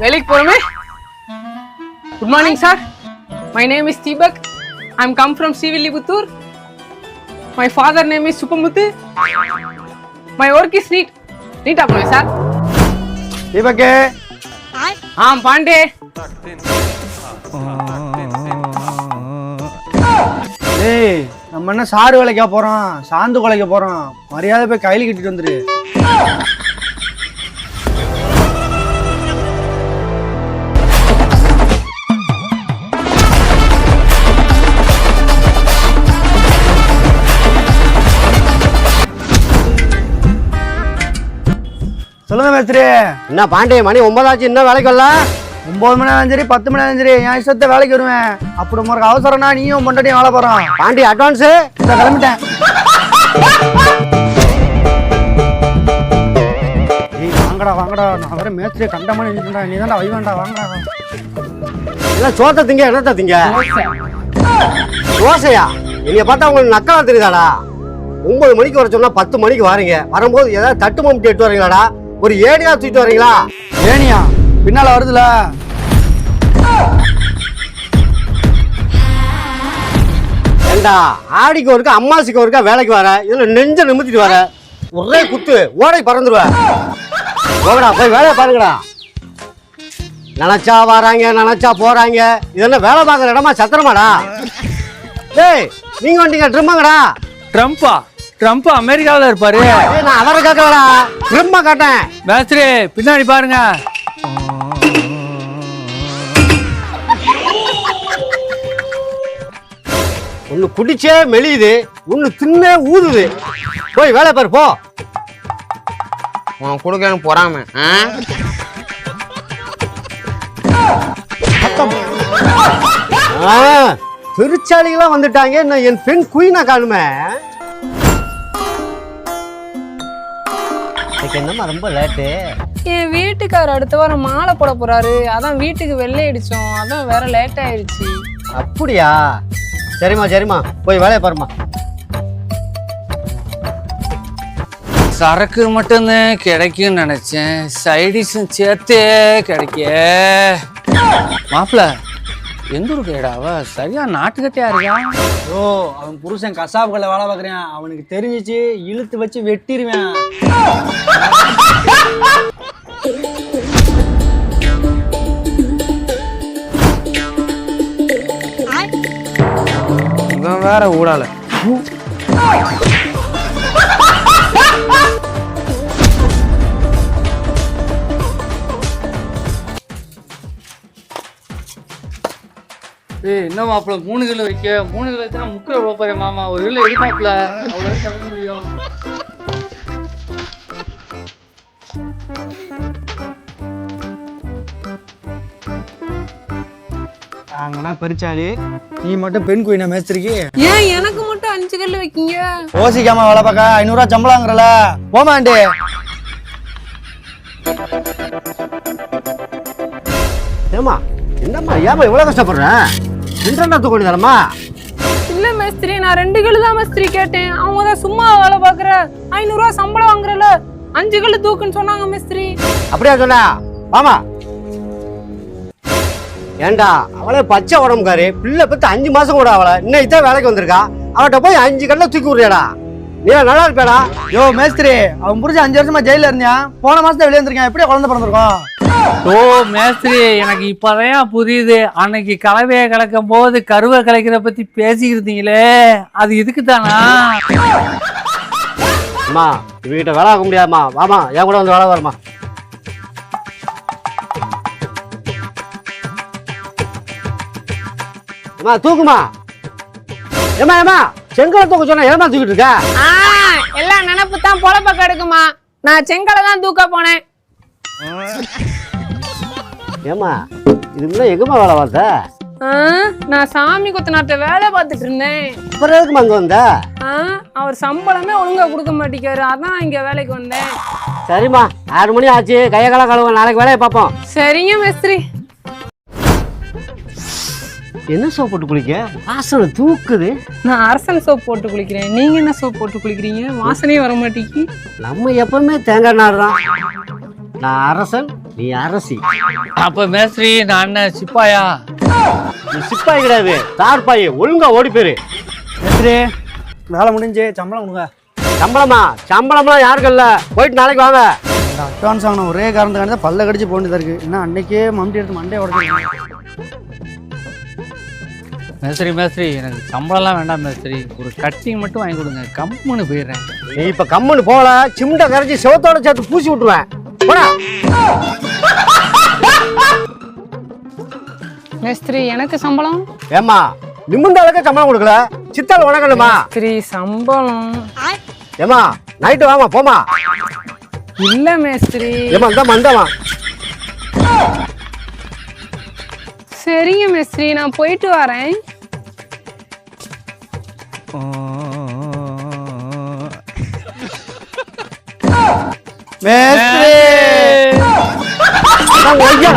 வேலைக்கு போறோமே? Good morning sir my name is Deepak I am come from Srivilliputhur my father name is Subbamuthu my work is neat நீட்டா பண்ணுவேன் sir தீபக்கு ஆ பாண்டே. ஏய் நம்ம என்ன சாறு வேலைக்கா போறோம்? சாந்து கொலைக்க போறோம். மரியாதை போய் கையில் கட்டிட்டு வந்துரு. சொல்லுங்க மேஸ்திரி. என்ன பாண்டே மணி ஒன்பதாச்சு இன்னும் வேலைக்கு வரல ஒன்பது மணி ஆனாலும் சரி பத்து மணி ஆனாலும் சரி என் இஷ்டத்தை வேலைக்கு வருவேன். அப்படி உனக்கு அவசரம்னா நீயும் பொண்டாட்டியும் வேலை போறோம். பாண்டி அட்வான்ஸு இந்த கிளம்பிட்டேன். வாங்கடா வாங்கடா. நான் வர மேஸ்திரியை கண்டமான நின்றுடா நீ தான்டா வைவேண்டா வாங்கடா. இல்லை சோத்த திங்க என்னத்த திங்க? தோசையா? என்னைய பார்த்தா உங்களுக்கு நக்கலா தெரியுதாடா? ஒன்பது மணிக்கு வர சொன்னா பத்து மணிக்கு வாரீங்க. வரும்போது ஏதாவது தட்டு மம்முட்டி எட்டு வரீங்களாடா? ஒரு ஏனியா தூக்கிட்டு வரீங்களா ஏனியா பின்னால வருதுல. ஏண்டா ஆடிக்கு ஒருக்கா அம்மாசிக்கு ஒருக்கா வேலைக்கு வர? இதுல நெஞ்ச நிமித்திட்டு வர. ஒரே குத்து ஓடை பறந்துருவ. போகடா போய் வேலையை பாருங்கடா. நினைச்சா வராங்க நினைச்சா போறாங்க. இது என்ன வேலை பார்க்குற இடமா சத்திரமாடா? டேய் நீங்க வந்துட்டீங்க ட்ரம்மாங்கடா. ட்ரம்ப்பா? ட்ரம்ப் அமெரிக்காவில் இருப்பாரு. நான் அவரை கேட்கலடா ட்ரிம்மா காட்டேன். மேஸ்திரி பின்னாடி பாருங்க. ஒன்னு குடிச்சே மெலியுது ஒன்னு தின்னே ஊதுது. போய் வேலை பாரு போ. உன் கொடுக்கன்னு போறாம பெருச்சாளிகளாம் வந்துட்டாங்க. இன்னும் என் பெண் குயினா காணுமே? இன்னைக்கு என்னம்மா ரொம்ப லேட்டு என் வீட்டுக்காரர் அடுத்த வாரம் மாலை போட போறாரு. அதான் வீட்டுக்கு வெள்ளை அடிச்சோம் அதான் வேற லேட் ஆயிடுச்சு. அப்படியா? சரிம்மா சரிம்மா. போய் வேலையை பாரும்மா. சரக்கு மட்டும்தான் கிடைக்கும்னு நினைச்சேன். சைடிஷும் சேர்த்தே கிடைக்க. மாப்பிள எந்த ஊருக்கு அவ சரியா நாட்டுக்கட்டையா இருக்கா? ஓ அவன் புருஷன் கசாப்புகளை வேலை பார்க்குறேன். அவனுக்கு தெரிஞ்சிச்சு இழுத்து வச்சு வெட்டிடுவேன் இவன் வேற ஊடால ஏய் என்ன மாப்பிள மூணு கிலோ வைக்க? மூணு கிலோ வச்சா முக்கில் போறே மாமா? ஒரு கிலோ எது மாப்பிள அவ்வளோ கிளம்ப முடியும். நாங்கன்னா பெருச்சாளி. நீ மட்டும் பெண் குயினா மேஸ்திரிக்கு? ஏன் எனக்கு மட்டும் அஞ்சு கல்லு வைக்கீங்க? ஓசிக்காம வேலை பார்க்க ஐநூறுரூவா சம்பளங்கிறல. போமாண்டி ஏம்மா என்னம்மா ஏம்மா இவ்வளோ கஷ்டப்படுற? இன்டர்நெட் தூக்கி தரமா? இல்ல மேஸ்திரி நான் ரெண்டு கல்லு தான் மேஸ்திரி கேட்டேன். அவங்க தான் சும்மா வேலை பாக்குற ஐநூறு ரூபா சம்பளம் வாங்குறல அஞ்சு கல்லு தூக்குன்னு சொன்னாங்க மேஸ்திரி. அப்படியா சொன்னா? வாமா. ஏண்டா அவளே பச்சை உடம்புக்காரு. பிள்ளை பத்து அஞ்சு மாசம் கூட அவளை இன்னைக்கு தான் வேலைக்கு வந்திருக்கா? அவட்ட போய் அஞ்சு கல்ல தூக்கி விடுறியாடா? நீ நல்லா இருப்பேடா யோ மேஸ்திரி அவன் புரிஞ்சு அஞ்சு வருஷமா ஜெயில இருந்தியான் போன மாசம் வெளியே இருந்திருக்கேன் எப்படியா குழந்தை பிறந்திருக்கோம்? ஓ மேஸ்திரி எனக்கு இப்பதான் புரியுது. அன்னைக்கு கலவையை கலக்கும் போது கருவை கலைக்கிறத பத்தி பேசிக்கிருந்தீங்களே. அது இதுக்கு தானா? அம்மா இவகிட்ட வேலை ஆக முடியாதும்மா. வாமா என் கூட வந்து வேலை வருமா அம்மா தூக்குமா ஏமா ஏமா செங்கலை தூக்க சொன்னா ஏமா தூக்கிட்டு இருக்க? எல்லாம் நினப்பு தான் பொழப்ப கெடுக்குமா நான் செங்கலை தான் தூக்க போனேன். ஏமா இது முன்ன எங்கம்மா வேலை பார்த்த? நான் சாமி குத்தனாட்ட வேலை பார்த்துட்டு இருந்தேன். அப்புறம் எதுக்குமா அங்க வந்த? அவர் சம்பளமே ஒழுங்கா கொடுக்க மாட்டேங்காரு அதான் இங்க வேலைக்கு வந்தேன். சரிம்மா ஆறு மணி ஆச்சு. கையை கால கழுவ நாளைக்கு வேலையை பார்ப்போம். சரிங்க மேஸ்திரி. என்ன சோப் போட்டு குளிக்க? வாசனை தூக்குது. நான் அரசன் சோப் போட்டு குளிக்கிறேன். நீங்க என்ன சோப் போட்டு குளிக்கிறீங்க? வாசனையே வர மாட்டேங்கி நம்ம எப்பவுமே தேங்காய் தான். நான் அரசன் நீ அரசி. அப்ப மேஸ்திரி நான் என்ன சிப்பாயா? நீ சிப்பாய் கிடையாது. தார்பாய் ஒழுங்கா ஓடி போயிரு. மேஸ்திரி வேலை முடிஞ்சு சம்பளம் கொடுங்க. சம்பளமா? சம்பளம்லாம் யாருக்கும் இல்ல போயிட்டு நாளைக்கு வாங்க. அட்வான்ஸ் வாங்கின ஒரே காரணத்துக்காண்டி தான் பல்ல கடிச்சு போக வேண்டியதா இருக்கு. என்ன அன்னைக்கே மம்டி எடுத்து மண்டே உடச்சு மேஸ்திரி மேஸ்திரி எனக்கு சம்பளம்லாம் வேண்டாம் மேஸ்திரி. ஒரு கட்டிங் மட்டும் வாங்கி கொடுங்க. கம்முன்னு போயிடுறேன். நீ இப்ப கம்முன்னு போகல. சிம்ட கரைச்சி சிவத்தோட சேர்த்து பூசி விட்டுருவேன். மேஸ்திரி எனக்கு சம்பளம்? ஏம்மா நிமிந்த அளவுக்கு சம்பளம் கொடுக்கல? சித்தால் உனக்கணுமா மேஸ்திரி சம்பளம். ஏம்மா நைட்டு வாமா போமா இல்ல மேஸ்திரி. ஏம்மா இந்தாம்மா இந்தாம்மா. சரிங்க மேஸ்திரி நான் போயிட்டு வரேன். மேஸ்திரி! அதான் ஒய்யா.